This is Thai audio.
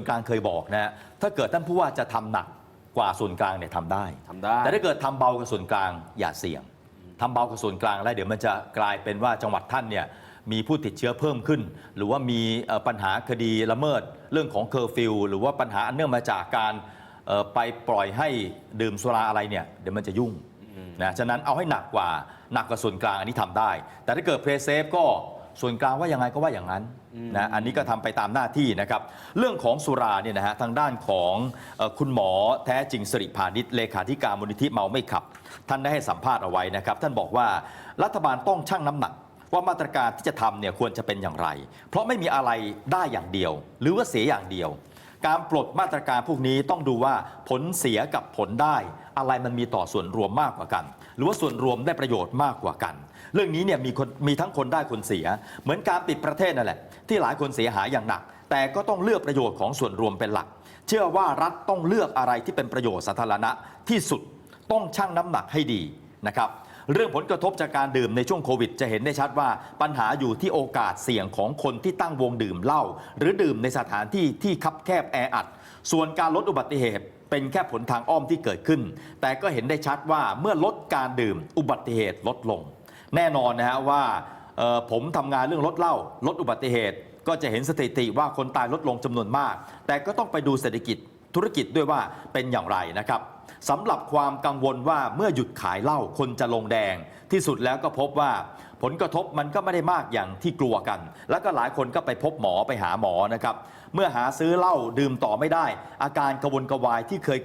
ส่วนกลางเคยบอกนะฮะถ้าเกิดท่านผู้ว่าจะทำหนักกว่าส่วนกลางเนี่ยทำได้ ทำได้ แต่ถ้าเกิดทำเบากับส่วนกลางอย่าเสี่ยงทำเบากับส่วนกลางแล้วเดี๋ยวมันจะกลายเป็นว่าจังหวัดท่านเนี่ยมีผู้ติดเชื้อเพิ่มขึ้น หรือว่ามีเอ่อปัญหาคดีละเมิดเรื่องของเคอร์ฟิวหรือว่าปัญหาอันเนื่องมาจากการเอ่อไปปล่อยให้ดื่มสุราอะไรเนี่ยเดี๋ยวมันจะยุ่งนะฉะนั้นเอาให้หนักกว่าหนักกว่าส่วนกลางอันนี้ทำได้ แต่ถ้าเกิดเพลย์เซฟก็ ส่วนกลางว่ายังไงก็ว่าอย่างนั้นนะอันนี้ก็ทำไปตามหน้าที่นะครับ เรื่องของสุราเนี่ยนะฮะทางด้านของเอ่อคุณหมอแท้จริงสิริพานิชเลขาธิการมูลนิธิเมาไม่ขับ ท่านได้ให้สัมภาษณ์เอาไว้นะครับ ท่านบอกว่ารัฐบาลต้องชั่งน้ำหนักว่ามาตรการที่จะทำเนี่ยควรจะเป็นอย่างไร เพราะไม่มีอะไรได้อย่างเดียว หรือว่าเสียอย่างเดียว การปลดมาตรการพวกนี้ต้องดูว่าผลเสียกับผลได้ อะไรมันมีต่อส่วนรวมมากกว่ากัน หรือว่าส่วนรวมได้ประโยชน์มากกว่ากัน เรื่องนี้เนี่ยมีคนมีทั้งคนได้คนเสีย เหมือนการปิดประเทศนั่นแหละที่หลายคนเสียหายอย่างหนัก แต่ก็ต้องเลือกประโยชน์ของส่วนรวมเป็นหลัก เชื่อว่ารัฐต้องเลือกอะไรที่เป็นประโยชน์สาธารณะที่สุดต้องชั่งน้ำหนักให้ดีนะครับ เรื่องผลกระทบจากการดื่มในช่วงโควิด จะเห็นได้ชัดว่าปัญหาอยู่ที่โอกาสเสี่ยงของคนที่ตั้งวงดื่มเหล้าหรือดื่มในสถานที่ที่คับแคบแออัด ส่วนการลดอุบัติเหตุเป็นแค่ผลทางอ้อมที่เกิดขึ้น แต่ก็เห็นได้ชัดว่าเมื่อลดการดื่มอุบัติเหตุลดลง แน่นอนนะฮะว่าผมทำงานเรื่องลดเหล้าลดอุบัติเหตุ ก็จะเห็นสถิติว่าคนตายลดลงจำนวนมาก แต่ก็ต้องไปดูเศรษฐกิจธุรกิจด้วยว่าเป็นอย่างไรนะครับ สำหรับความกังวลว่าเมื่อหยุดขายเหล้าคนจะลงแดง ที่สุดแล้วก็พบว่าผลกระทบมันก็ไม่ได้มากอย่างที่กลัวกัน แล้วก็หลายคนก็ไปพบหมอไปหาหมอนะครับ เมื่อหาซื้อเหล้าดื่มต่อไม่ได้ อาการกระวนกระวายที่เคย